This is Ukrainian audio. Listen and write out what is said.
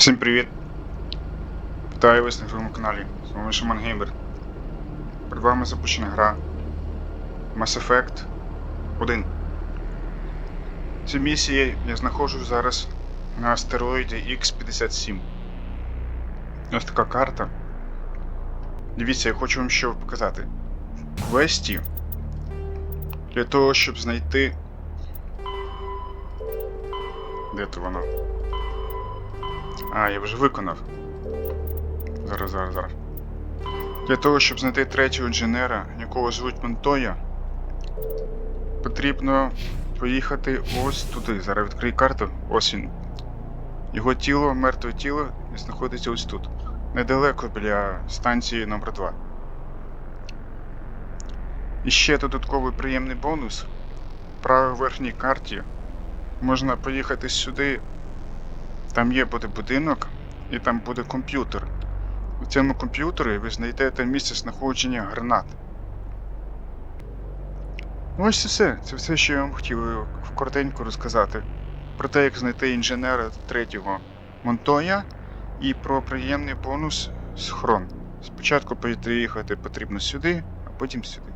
Всім привіт! Вітаю вас на своєму каналі. З вами Шаман Геймер. Перед вами запущена гра Mass Effect 1. В цій місії я знаходжусь зараз на астероїді X57. Ось така карта. Дивіться, я хочу вам що показати. Квесті для того, щоб знайти. Де то воно? А, я вже виконав. Зараз, зараз, зараз. Для того, щоб знайти третього інженера, якого звуть Монтоя, потрібно поїхати ось туди. Зараз відкрию карту. Ось він. Його тіло, мертве тіло, знаходиться ось тут. Недалеко біля станції номер 2 І ще додатковий приємний бонус. В правій верхній карті можна поїхати сюди там є буде будинок і там буде комп'ютер. У цьому комп'ютері ви знайдете місце знаходження гранат. Ось і все. Це все, що я вам хотів коротенько розказати. Про те, як знайти інженера третього Монтоя і про приємний бонус схрон. Спочатку приїхати потрібно сюди, а потім сюди.